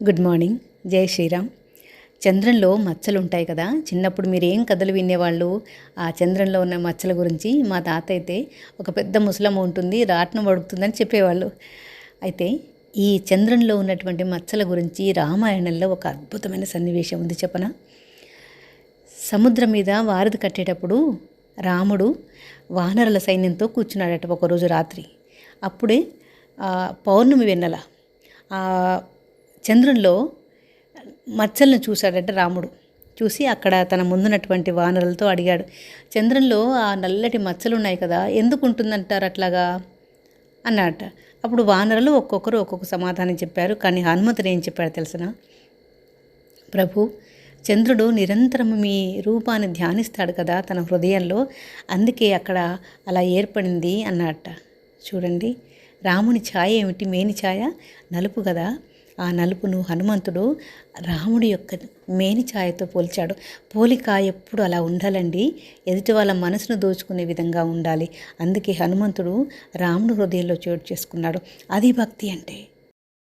Good morning. జై శ్రీరామ్. చంద్రంలో మచ్చలు ఉంటాయి కదా చిన్నప్పుడు మీరు ఏం కథలు వినేవాళ్ళు? ఆ చంద్రంలో ఉన్న మచ్చల గురించి మా తాత అయితే ఒక పెద్ద ముసలమ్మ ఉంటుంది రాట్నం వడుకుతుందని చెప్పేవాళ్ళు. అయితే ఈ చంద్రంలో ఉన్నటువంటి మచ్చల గురించి రామాయణంలో ఒక అద్భుతమైన సన్నివేశం ఉంది చెప్పన? సముద్రం మీద వారధి కట్టేటప్పుడు రాముడు వానరుల సైన్యంతో కూర్చున్నాడట ఒకరోజు రాత్రి. అప్పుడే పౌర్ణమి వెన్నెల. ఆ చంద్రుల్లో మచ్చలను చూశాడట రాముడు. చూసి అక్కడ తన ముందున్నటువంటి వానరులతో అడిగాడు చంద్రంలో ఆ నల్లటి మచ్చలు ఉన్నాయి కదా ఎందుకు ఉంటుందంటారు అట్లాగా? అన్నట అప్పుడు వానరులు ఒక్కొక్కరు ఒక్కొక్క సమాధానం చెప్పారు. కానీ హనుమంతుడు ఏం చెప్పాడు తెలిసిన ప్రభు చంద్రుడు నిరంతరం మీ రూపాన్ని ధ్యానిస్తాడు కదా తన హృదయంలో అందుకే అక్కడ అలా ఏర్పడింది అన్నట చూడండి రాముని ఛాయ ఏమిటి? మేని ఛాయ? నలుపు కదా. ఆ నలుపును హనుమంతుడు రాముడి యొక్క మేని ఛాయతో పోల్చాడు. పోలిక ఎప్పుడు అలా ఉండాలండి? ఎదుటి వాళ్ళ మనసును దోచుకునే విధంగా ఉండాలి. అందుకే హనుమంతుడు రాముడు హృదయంలో చోటు చేసుకున్నాడు. అది భక్తి అంటే